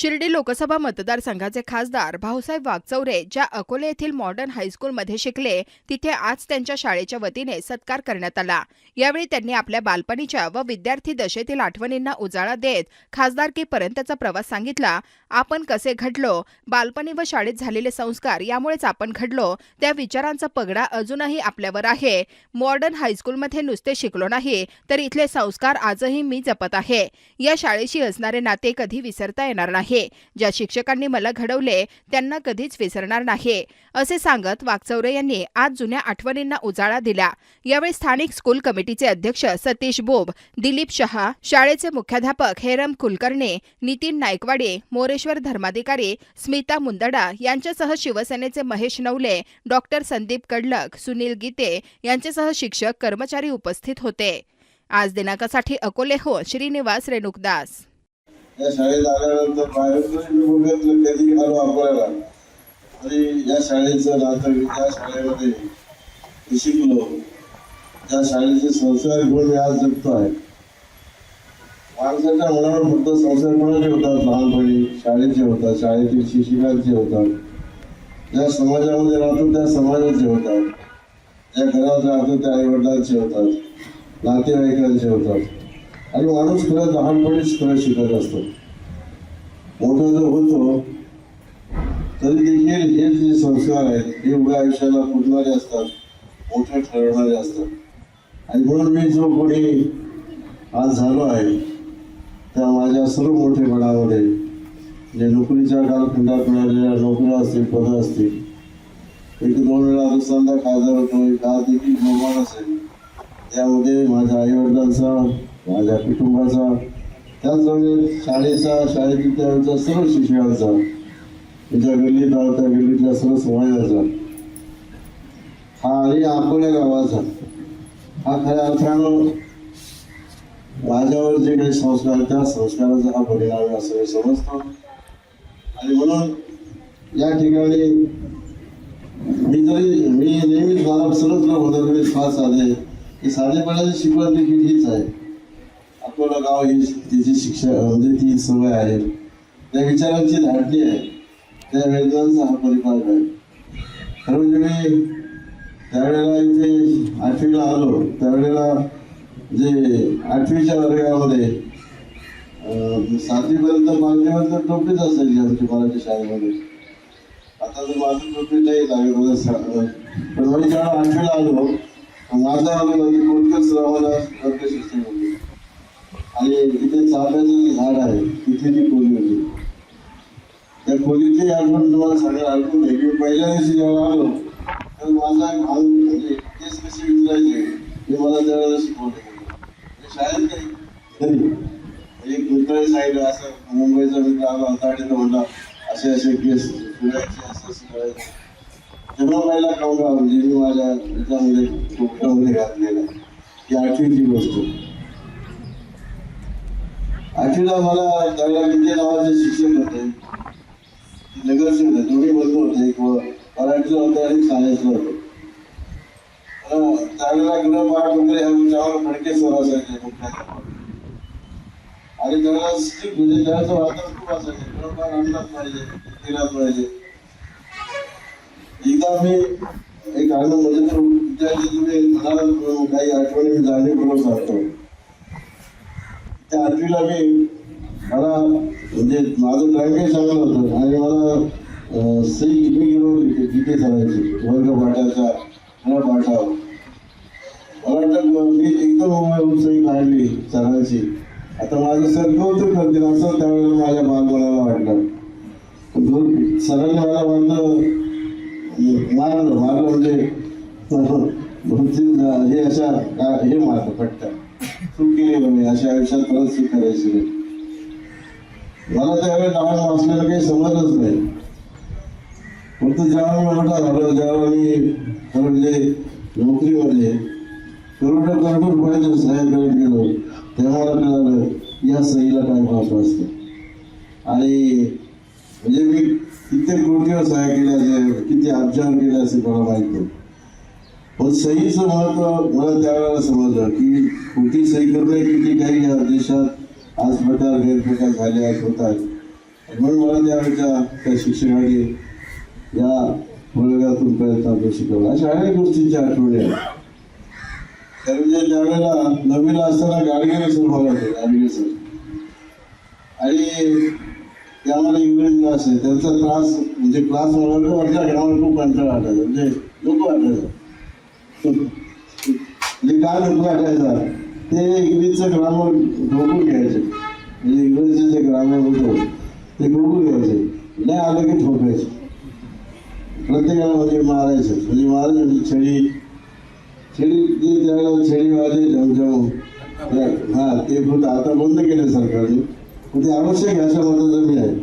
शिर्डी लोकसभा मतदारसंघाचे खासदार भाऊसाहेब वागचौरे ज्या अकोले येथील मॉडर्न हायस्कूलमध्ये शिकले तिथे आज त्यांच्या शाळेच्या वतीने सत्कार करण्यात आला. यावेळी त्यांनी आपल्या बालपणीच्या व विद्यार्थी दशेतील आठवणींना उजाळा देत खासदारकीपर्यंतचा प्रवास सांगितला. आपण कसे घडलो? बालपणी व शाळेत झालेले संस्कार यामुळेच आपण घडलो. त्या विचारांचा पगडा अजूनही आपल्यावर आहे. मॉडर्न हायस्कूलमध्ये नुसते शिकलो नाही तर इथले संस्कार आजही मी जपत आहे. या शाळेशी असणारे नाते कधी विसरता येणार नाही. ज्या शिक्षकांनी मला घडवले त्यांना कधीच विसरणार नाही. असे सांगत वागचौरे यांनी आज जुन्या आठवणींना उजाळा दिला. यावेळी स्थानिक स्कूल कमिटीचे अध्यक्ष सतीश बोब दिलीप शहा शाळेचे मुख्याध्यापक हेरम कुलकर्णी नितीन नायकवाडे मोरेश्वर धर्माधिकारी स्मिता मुंदडा यांच्यासह शिवसेनेचे महेश नवले डॉक्टर संदीप कडलक सुनील गीते यांच्यासह शिक्षक कर्मचारी उपस्थित होते. आज दिनांकासाठी अकोलेहो श्रीनिवास रेणुकदास. या शाळेत आल्यानंतर बाहेरून मी बघितलं कधी आलो आपल्याला आणि या शाळेचं नातं त्या शाळेमध्ये शिकलो. त्या शाळेचे संस्कार घेऊन मी आज जगतो आहे. माणसाच्या मनावर फक्त संस्कार कोणाचे होतात? लहानपणी शाळेचे होतात शाळेतील शिक्षकांचे होतात. ज्या समाजामध्ये राहतो त्या समाजाचे होतात. ज्या घरात राहतो त्या आईवडिलांचे होतात. नातेवाईकांचे होतात. आणि माणूस खरं लहानपणीच खरं शिकत असतो. मोठा जर होतो तरी देखील हे जे संस्कार आहेत हे उभ्या आयुष्याला पुरणारे असतात मोठे ठरवणारे असतात. आणि म्हणून मी जो कोणी आज झालो आहे त्या माझ्या सर्व मोठेपणामध्ये जे नोकरीच्या कालखंडात मिळालेल्या नोकऱ्या असतील पदं असतील एक दोन वेळा दुसऱ्यांदा खासदार होतो एक आज देखील बहुमान असेल त्यामध्ये माझ्या आईवडिलांचा माझ्या कुटुंबाचा त्याचबरोबर शाळेचा शाळेतील त्यांचा सर्व शिक्षकांचा त्याच्या गल्लीत त्या गल्लीतल्या सर्व समाजाचा. हा आणि अकोल्या गावाचा. हा खऱ्या अर्थानं माझ्यावर जे काही संस्कार त्या संस्काराचा हा परिणाम आहे असं मी समजतो. आणि म्हणून या ठिकाणी मी जरी मी नेहमीच मला सरळ तुला तरी श्वास आले. की साधेपणाची शिकवण देखील हीच आहे. अकोला गाव ही तिची शिक्षा म्हणजे ती सवय आहे. त्या विचारांची धाटणी आहे. त्या वेदनांचा हा परिपाक आहे खरं म्हणजे मी त्यावेळेला इथे आठवीला आलो. त्यावेळेला जे आठवीच्या वर्गामध्ये सातवीपर्यंत सातवीपर्यंत तर टोपीच असायची आमची मराठी शाळेमध्ये. आता तर माझं टोपी नाही लागेल पण मी जेव्हा आठवीला आलो माझा म्हणजे कोणत्याच रावाला वर्ग शिक्षण. आणि तिथे चाफ्याचं झाड आहे तिथे ती खोली होती. त्या खोलीची आठवण तुम्हाला सगळं ऐकून आहे की पहिल्या दिवशी जेव्हा आलो तर माझा एक भाऊ म्हणजे केस कसे विचारायचे हे मला त्यावेळेला शिकवलं. म्हणजे शाळेत काही एक मित्राने सांगितलं असं मुंबईचा मित्र आला होता आणि म्हणला असे असे केस फिरायचे असं असं करायचे. तेव्हा पहिला काउंट म्हणजे मी माझ्या याच्यामध्ये कोकणामध्ये घातलेला ही आठवीची गोष्ट. आठवीला मला त्यावेळेला विजय नावाचे शिक्षक होते. नगरसेवक होते दोन्ही बंधू होते. एक मराठीला होते आणि सायन्सला होते. अं, त्यावेळेला गृहपाठ वगैरे ह्या विचारावर फडके सर असायचे. आणि त्याला strict म्हणजे त्याचं वातावरण खूप असायचे. गृहपाठ आणलाच पाहिजे केलाच पाहिजे. एकदा मी एक आनंद म्हणजे तो विद्यार्थी तुम्ही काही आठवणी मी जाणीवपूर्वक सांगतो. त्या आठवीला मी मला म्हणजे माझं ड्रायव्हिंग चांगलं होतं आणि मला सई सही मी गेलो तिथे चालायची वर्ग पाठाचा मला पाठाव. मला वाटतं मी एकदम उभं सही काढली चालायची. आता माझं सर कौतुक करतील असं त्यावेळेला माझ्या बालपणाला वाटलं. दोन सरांनी मला म्हणलं मारलं मारलं म्हणजे हे अशा हे मारलं पट्ट्या अशा आयुष्यात परत चूक करायची नाही. मला त्यावेळी लहान वाचलेलं काही समजलंच नाही. फक्त ज्यावेळी मी मोठा झालो जेव्हा मी म्हणजे नोकरीमध्ये करोडो करोडो रुपयाच्या साहेबकडे गेलो तेव्हा मला कळालं या सहीला काय महत्त्व असतं. आणि म्हणजे मी कित्येक गोष्टीवर सहाय्य केल्या किती अब्जावर केल्या असे मला माहिती पण सहीचं महत्त्व मला त्यावेळेला समजलं की कुठे सही करणे किती काही या देशात आज प्रकार गैरप्रकार झाले आहेत होत आहेत. म्हणून मला त्यावेळेच्या त्या शिक्षकाने या वर्गातून प्रयत्न शिकवला. अशा अनेक गोष्टींच्या आठवणी आहेत तर म्हणजे त्यावेळेला नवीला असताना गाडगेने सर मला गाडगे सर आणि ते आम्हाला इंग्रजी क्लास आहे. त्यांचा त्रास म्हणजे क्लास मला वाटतं की खूप कंटाळा वाटायचा म्हणजे लोक वाटायचं म्हणजे काय नको वाटायचा ते इंग्रजीचं ग्रामर डोकून घ्यायचे. म्हणजे इंग्रजीचं जे ग्रामर होतं ते डोकून घ्यायचे. नाही आलं की ठोकायचे. प्रत्येकाला म्हणजे मारायचं. म्हणजे मारायचं म्हणजे छडी. छडी जे त्यावेळेला छडी वाजे जमजम. हा ते होतं आता बंद केलं सरकारने. पण ते आवश्यक अशा मताचं मी आहे.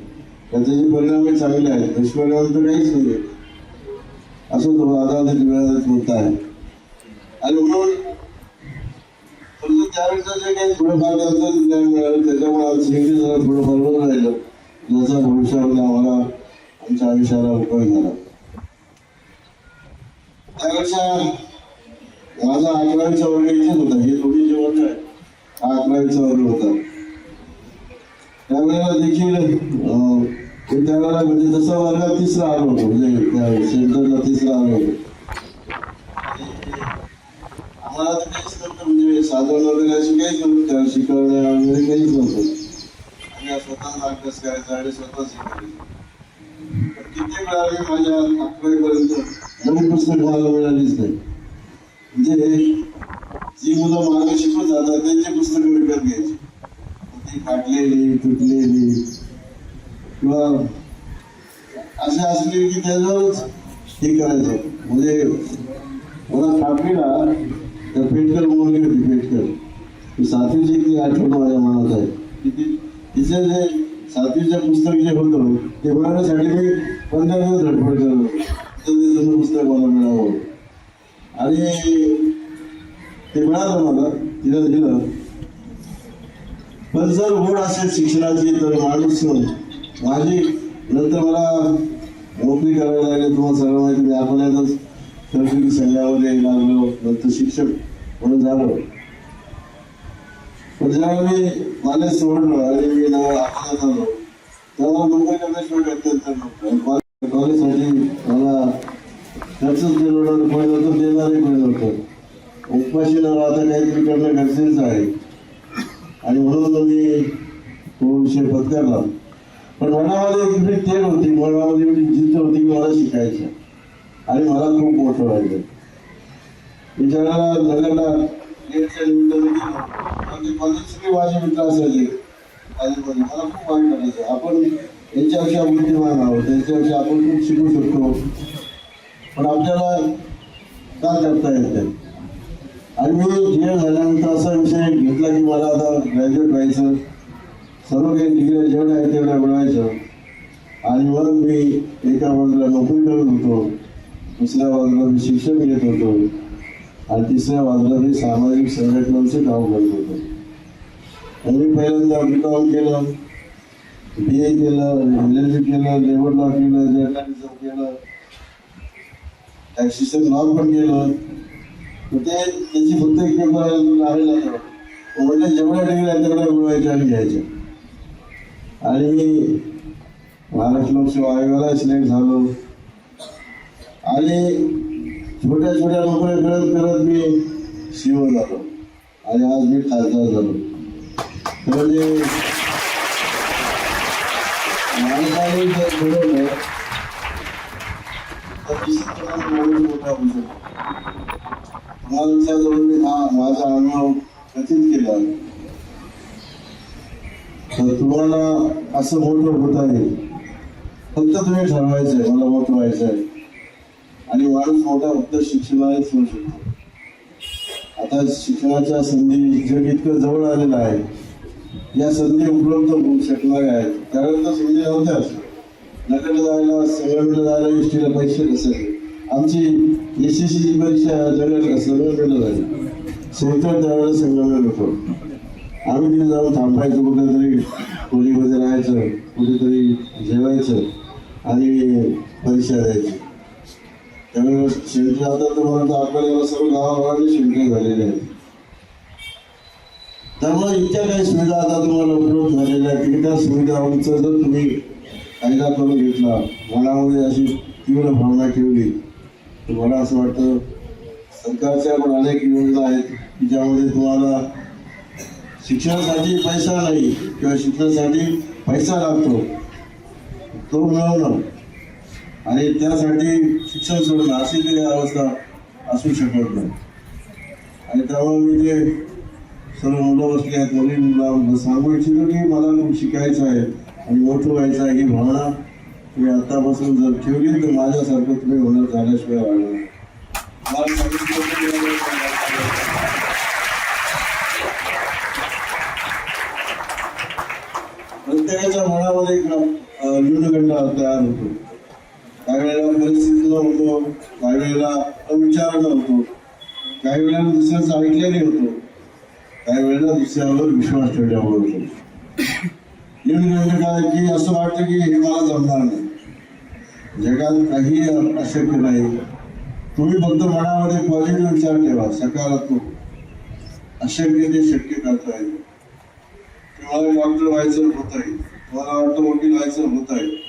त्याचे जे परिणामही चांगले आहेत दुष्परिणाम तर काहीच नाही आहे असं तो आझादी वेळात मुद्दा आहे. आणि म्हणून परंतु त्यावेळेचं जे काही थोडंफार त्यांचं ज्ञान मिळालं त्याच्यामुळे आज इंग्लिश जरा थोडं बरोबर राहिलं. ज्याचा भविष्यामध्ये आम्हाला आमच्या आयुष्याला उपयोग झाला. त्यापेक्षा माझा अकरावीचा वर्ग इथेच होता. हे दोन्ही जे वर्ग आहे हा अकरावीचा वर्ग होता. त्यावेळेला देखील त्यावेळेला म्हणजे जसं वर्गात तिसरा आलो होतो म्हणजे त्या सेंटरला तिसरा आलो होतो. आम्हाला तर काहीच नव्हतं म्हणजे साधन वगैरे अशी काहीच नव्हतं त्या शिकवण्या वगैरे काहीच नव्हतं आणि स्वतःच अभ्यास करायचा आणि स्वतःच शिकायचं पण कित्येक वेळा मी माझ्या अकरावीपर्यंत नवीन पुस्तक मला मिळालीच नाही म्हणजे जी मुलं मागे शिकून जातात त्यांची पुस्तकं विकत घ्यायची ती फाटलेली तुटलेली किंवा असे असले की त्याच्यावरच हे करायचं. म्हणजे मला फाटलेला तर पेटकर बोलली होती पेटकर सातवीची ती आठवण माझ्या मनात आहे की ती तिचे जे सातवीचं पुस्तक जे होतं ते मिळवण्यासाठी मी पंधरा दिवस धडपड करतो तर ते जुनं पुस्तक मला मिळावं. आणि ते मिळालं मला तिला दिलं पण जर ओढ असेल शिक्षणाची तर माणूस माझी नंतर मला नोकरी करायला लागली तुम्हाला सगळं माहिती मी अकोल्यातच सरकारी संघामध्ये लागलो नंतर शिक्षक म्हणून झालो. पण जेव्हा मी मला सोडलो आणि मी जेव्हा अकोल्यात आलो तेव्हा नोकरी करण्याशिवाय अत्यंत नव्हतं कॉलेजसाठी मला खर्चच देणार नव्हतं कोणी नव्हतं देणारही कोणी नव्हतं. उपाशी न राहता काहीतरी करणं गरजेचं आहे. आणि म्हणून मी तो विषय पत्करला. पण मनामध्ये एक तेल होती मनामध्ये एवढी जिद्द होती की मला शिकायचं. आणि मला खूप मोठं व्हायचं मी ज्यावेळेला नगरला गेटच्या निमित्ताने गेलो आणि कॉलेज सगळे माझे मित्र असायचे कॉलेजमध्ये मला खूप वाईट वाटायचं. आपण यांच्यापेक्षा बुद्धिमान आहोत त्यांच्यापेक्षा आपण खूप शिकू शकतो. पण आपल्याला का करता येत नाही? आणि मी जे झाल्यानंतर असा विषय घेतला की मला आता ग्रॅज्युएट व्हायचं. सर्व काही डिग्री जेवढ्या आहे तेवढ्या मिळवायचं. आणि मग मी एका बाजूला नोकरी करत होतो दुसऱ्या बाजूला शिक्षण घेत होतो. आणि तिसऱ्या बाजूला मी सामाजिक संघटनांचे काम करत होतो. आणि मी पहिल्यांदा बी कॉम केलं बी ए केलं एल एल केलं लेबर लॉ केलं जर्नलिझम केलं. ॲक्सिशन लॉ पण केलं. तर ते त्याची फक्त एक पेपर आहे म्हणजे जेवढ्या डिग्री आहेत तेवढ्या मिळवायच्या आणि घ्यायच्या. आणि महाराष्ट्र लोकसेवा आयोगाला सिलेक्ट झालो. आणि छोट्या छोट्या नोकऱ्या करत करत मी शिव झालो. आणि आज मी खासदार झालो. म्हणजे माणसाने जर घडवलं तर निश्चितपणे माणूस मोठा होऊ शकतो. माणसाजवळ मी हा माझा अनुभव कथित केला तर तुम्हाला असं मोठं होत आहे. फक्त तुम्ही ठरवायचं आहे मला मोठं व्हायचं आहे आणि माणूस मोठा फक्त शिक्षणालाच होऊ शकतो. आता शिक्षणाच्या संधी जग इतकं जवळ आलेलं आहे. या संधी उपलब्ध होऊ शकणाऱ्या आहेत. कारण तर संधी नव्हत्याच. नगरला जायला संगमला जायला एसटीला पैसे नसायचे आमची एस एस सीची परीक्षा जगात संगमेला झाली सेंटर त्यावेळेला संगमेल होतो आम्ही तिथे जाऊन थांबायचं कुठेतरी खोलीमध्ये राहायचं कुठेतरी जेवायचं आणि परीक्षा द्यायची. त्यामुळे शेवटी आता आपल्याला सर्व गावागावाने सेंटर झालेले आहेत. त्यामुळे इतक्या काही सुविधा आता तुम्हाला उपलब्ध झालेल्या आहेत. की त्या सुविधांचा जर तुम्ही फायदा करून घेतला मनामध्ये अशी तीव्र भावना ठेवली तर मला असं वाटतं सरकारच्या पण अनेक योजना आहेत की ज्यामध्ये तुम्हाला शिक्षणासाठी पैसा नाही किंवा शिक्षणासाठी पैसा लागतो. तो मिळवणं. आणि त्यासाठी शिक्षण सोडून अशी काही अवस्था असू शकत नाही. आणि त्यामुळे मी ते सर्व मुलं बसली आहेत मुलींना सांगू इच्छितो की मला खूप शिकायचं आहे आणि मोठं व्हायचं आहे ही भावना तुम्ही आतापासून जर ठेवली तर माझ्यासारखं तुम्ही होणार झाल्याशिवाय वाढणार मला- प्रत्येकाच्या मनामध्ये एक युद्धगंड तयार होतो. काही वेळेला परिस्थिती होतो काही वेळेला अविचार होतो काही वेळेला दुसऱ्याचं ऐकलेले होतो काही वेळेला दुसऱ्यावर विश्वास ठेवल्यामुळे होतो. काय की असं वाटतं की हे मला जमणार नाही. जगात काही अशक्य नाही. तुम्ही फक्त मनामध्ये पॉझिटिव्ह विचार ठेवा सकारात्मक. अशक्य ते शक्य करता येईल तुम्हाला डॉक्टर व्हायचं होत आहे तुम्हाला वाटतं वकील व्हायचं होत आहे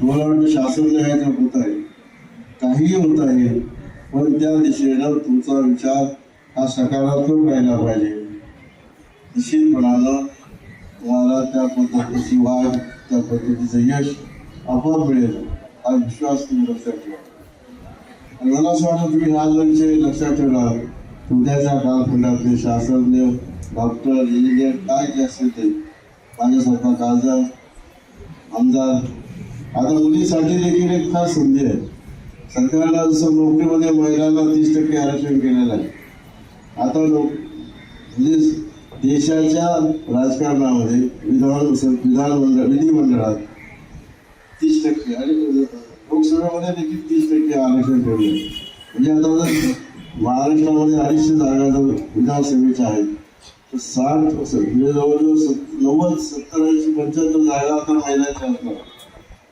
तुम्हाला वाटतं शास्त्रज्ञ व्हायचं होत आहे काहीही होत आहे पण त्या दिशेनं तुमचा विचार हा सकारात्मक राहिला पाहिजे. निश्चितपणानं तुम्हाला त्या पद्धतीची वाढ त्या पद्धतीचं यश आपोआप मिळेल हा विश्वास तुम्ही लक्षात ठेवा. आणि मला असं वाटतं तुम्ही हा जर विषय लक्षात ठेवला उद्याच्या कालखंडातले शास्त्रज्ञ डॉक्टर इंजिनियर काय जे असेल ते माझ्यासारखा खासदार आमदार आता मुलीसाठी देखील एक खास संधी आहे. सरकारला जसं नोकरीमध्ये महिलांना तीस टक्के आरक्षण केलेलं आहे. आता लोक म्हणजे देशाच्या राजकारणामध्ये विधान विधानमंडळ विधिमंडळात तीस टक्के आणि लोकसभेमध्ये देखील तीस टक्के आरक्षण ठेवले म्हणजे आता महाराष्ट्रामध्ये अडीचशे जागा जर विधानसभेच्या आहेत तर साठ म्हणजे जवळजवळ सत् नव्वद सत्तर ऐंशी पंच्याहत्तर जागा आता महिलांच्या असतात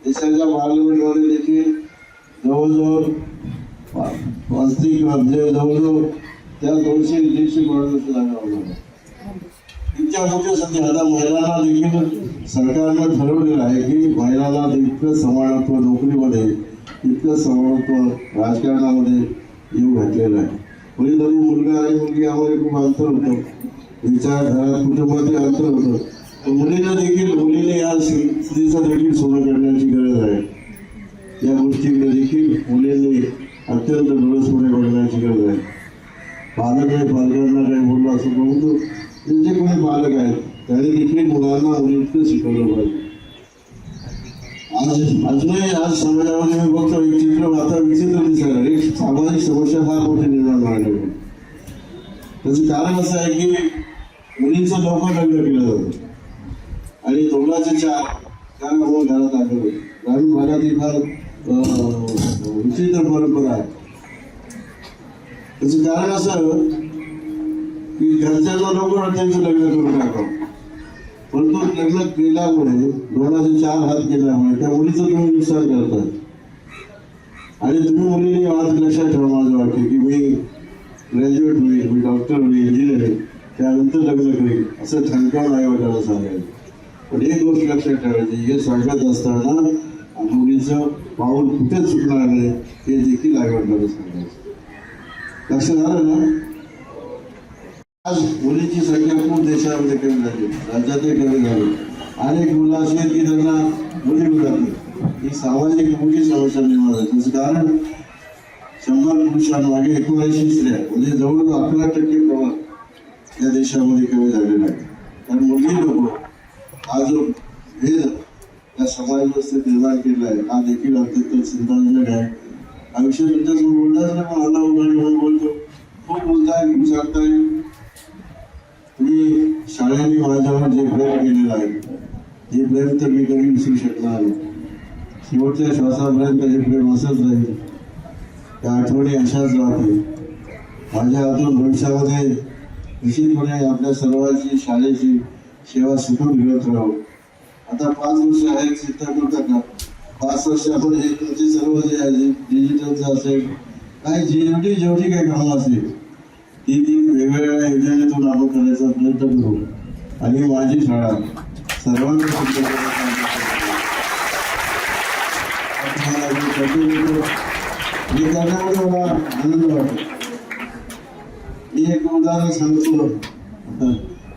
देशाच्या पार्लमेंटमध्ये देखील जवळजवळ पा- वास्तविक म्हणजे जवळजवळ त्या दोनशे दीडशे करोडच्या जागा इतक्या मोठ्या संधी आता महिलांना देखील सरकारनं ठरवलेलं आहे की महिलांना इतकं समानत्व नोकरीमध्ये इतकं समानत्व राजकारणामध्ये येऊ घातलेलं आहे. म्हणजे तरी मुलगा आणि मुलगी यामध्ये खूप अंतर होतं. विचारधारा कुटुंबातील अंतर होतं. तर देखील मुलीने या स्त्रीचं देखील सोनं करण्याची गरज आहे. या गोष्टीकडे देखील मुलींनी अत्यंत डोळसपणे बघण्याची गरज आहे. पालक आहे पालकांना काही बोललं असं परंतु त्यांचे कोणी पालक आहेत त्यांनी देखील मुलांना मुलीतकं शिकवलं पाहिजे. आज अजूनही आज समाजामध्ये मी बघतो एक चित्र आता विचित्र दिसायला एक सामाजिक समस्या फार मोठी निर्माण झाली त्याचं कारण असं आहे की मुलींचं लवकर लग्न केलं जातं. आणि दोघांचे चार चार आपण घरात आढळतो ग्रामीण भागात ही फार विचित्र परंपरा आहे. त्याचं कारण असं की घरच्यांना लवकर त्यांचं लग्न करून टाकावं. परंतु लग्न केल्यामुळे दोनाचे चार हात केल्यामुळे त्या मुलीचं तुम्ही नुकसान करतात आणि तुम्ही मुलीने आज लक्षात ठेवा माझं वाटतं की मी ग्रॅज्युएट होईल मी डॉक्टर होईल इंजिनियर होईल त्यानंतर लग्न करेल असं ठणकावून आईवडिलांना सांगायचं. पण एक गोष्ट लक्षात ठेवायची हे सांगत असताना मुलीचं पाऊल कुठेच चुकणार नाही हे देखील आईवडिलांना सांगायचं. लक्षात आलं ना? आज मुलींची संख्या खूप देशामध्ये कमी झाली राज्यातही कमी झाली. अनेक मुलं अशी आहेत की त्यांना मुली मिळत ही सामाजिक मोठी समस्या निर्माण झाली. त्याचं कारण शंभर पुरुषांमागे एकोणऐंशी स्त्रिया म्हणजे जवळजवळ अकरा टक्के प्रमाण या देशामध्ये कमी झालेलं आहे. कारण मुली लोक हा जो भेद या समाज व्यवस्थेत निर्माण केलेला आहे हा देखील अत्यंत चिंताजनक आहे. हा विषय तुमच्यासमोर बोललाच नाही पण आला उभारी म्हणून बोलतो. खूप बोलताय खूप सांगताय तुम्ही शाळेने माझ्यावर जे प्रेम केलेलं आहे हे प्रेम तर मी कधी विसरू शकणार नाही. शेवटच्या श्वासापर्यंत हे प्रेम असंच राहील. त्या आठवणी अशाच राहतील. माझ्या हातून भविष्यामध्ये निश्चितपणे आपल्या सर्वांची शाळेची सेवा शिकून घेत राहू आता पाच वर्ष आहे चिंता करता का पाच वर्ष आपण हे तुमचे सर्व जे आहे डिजिटलचं असेल काय जेवढी जेवढी काही कामं असेल ती ती वेगवेगळ्या योजनेतून आपण करायचा प्रयत्न करू आणि माझी शाळा सर्वांना मी हे करण्यामध्ये मला आनंद वाटतो मी एक उदाहरण सांगतो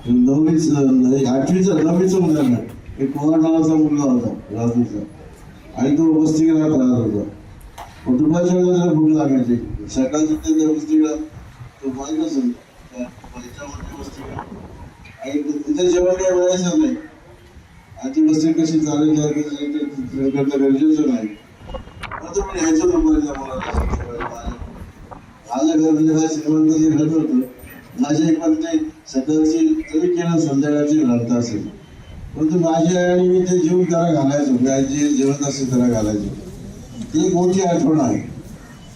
नववीच म्हणजे आठवीचं नववीचं उदाहरण एक पवार नावाचा मुलगा होता राजूचा. आणि तो वस्तीगृहात राहत होता मग दुपारच्या वेळेला त्याला भूक लागायची. सकाळचं ते त्या वस्तीगृहात तो माहीत असेल त्या आणि तिथे जेवण काही मिळायचं नाही. आणि ती वस्ती कशी चालेल गरजेचं नाही. मग तो म्हणे ह्याचं दुपारच्या मुलाला. माझ्या घर म्हणजे काय श्रीमंत जे घर होतं? माझ्या एक ते सकाळची तरी केलं संध्याकाळची घालता असेल. परंतु माझी आई आणि मी ते जेवण त्याला घालायचो गायची आई जेवत असेल त्याला घालायचो. ती एक मोठी आठवण आहे?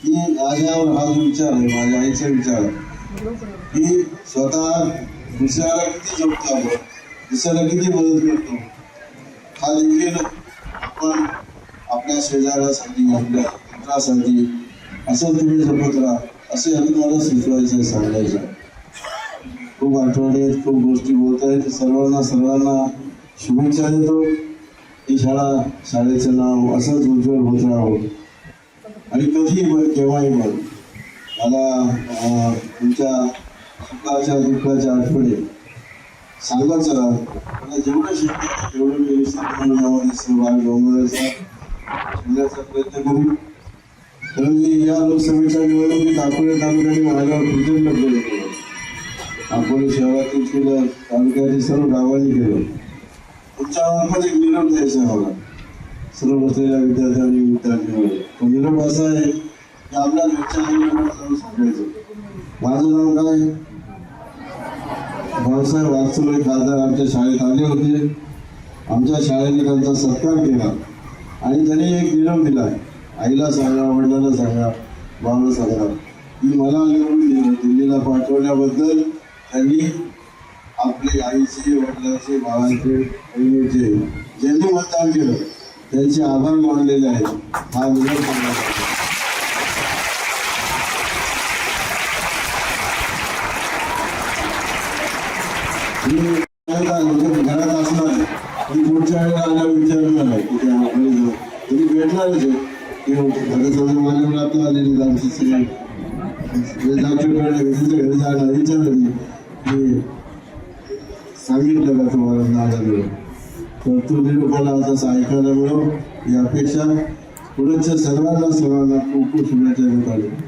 की माझ्यावर हा जो विचार आहे माझ्या आईचा विचार आहे की स्वतः दुसऱ्याला किती जपतो आपण? दुसऱ्याला किती मदत करतो? हा देखील आपण आपल्या शेजाऱ्यासाठी आपल्या मित्रासाठी असं तुम्ही जपत राहा असे अजून मला सुचवायचं आहे सांगायचं आहे. खूप आठवडे आहेत खूप गोष्टी बोलत आहेत. सर्वांना सर्वांना शुभेच्छा देतो. ही शाळा शाळेचं नाव असंच उज्ज्वल होत राहावं आणि कधीही बघ केव्हाही बघ मला तुमच्या सुखाच्या दुःखाच्या आठवडे सांगाच चला मला जेवढं शक्य तेवढं मी निश्चितपणे सहभाग नोंदवायचा घेण्याचा प्रयत्न करू तर मी या लोकसभेच्या निवडणुकीत अकोले तालुक्याने माझ्यावर कृतज्ञ केलं. अकोले शहरातील केलं तालुक्यातील सर्व गावांनी केलं. तुमच्या मार्फत एक निरोप द्यायचा आहे मला. सर्व बसलेल्या विद्यार्थ्यांनी विद्यार्थ्यांना पण निरोप असा आहे की आपल्या घरच्या जाऊन सांगायचं. माझं नाव काय? भाऊसाहेब वास्तुले खासदार आमच्या शाळेत आले होते. आमच्या शाळेने त्यांचा सत्कार केला. आणि त्यांनी एक निरोप दिला. आईला सांगा वडिलांना सांगा भावाला सांगा. मी मला निवडून दिलं. दिल्लीला पाठवल्याबद्दल त्यांनी आपले आईचे वडिलांचे भावांचे बहिणीचे ज्यांनी मतदान केलं त्यांचे आभार मानलेले आहेत. हा निरोप सांगायचा मी घरात आहे, म्हणजे घरात असणार आहे. पण पुढच्या वेळेला आल्यावर विचारणार आहे की त्या आपल्या जवळ. तुम्ही भेटणारच आहे की हो, आता समजा माझ्याकडे आता आलेली आमची सगळी डॉक्टरकडे त्यांच्या घरी जाणार विचारलं मी की सांगितलं का तुम्हाला ना झालं तर तो निरोपाला ऐकायला मिळो. यापेक्षा पुढच्या सर्वांना सर्वांना खूप खूप शुभेच्छा देत आलो.